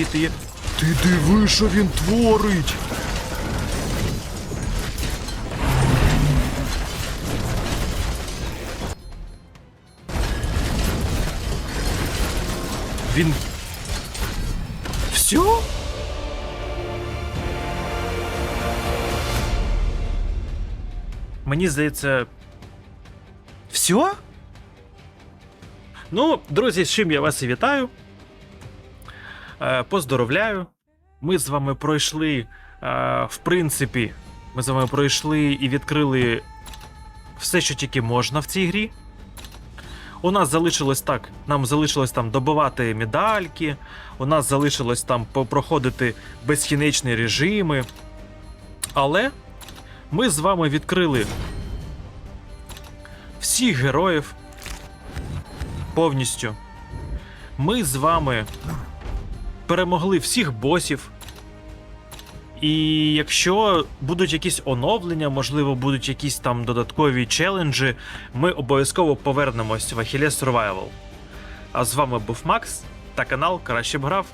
ти. Ти диви, що він творить! Він. Все? Мені здається. Все? Ну, друзі, з чим я вас і вітаю. Е, Поздоровляю. Ми з вами пройшли, е, в принципі, ми з вами пройшли і відкрили все, що тільки можна в цій грі. У нас залишилось так, нам залишилось там добивати медальки, у нас залишилось там попроходити безкінечні режими. Але ми з вами відкрили всіх героїв повністю. Ми з вами перемогли всіх босів. І якщо будуть якісь оновлення, можливо, будуть якісь там додаткові челенджі, ми обов'язково повернемось в Ахіле Survival. А з вами був Макс та канал Краще б грав.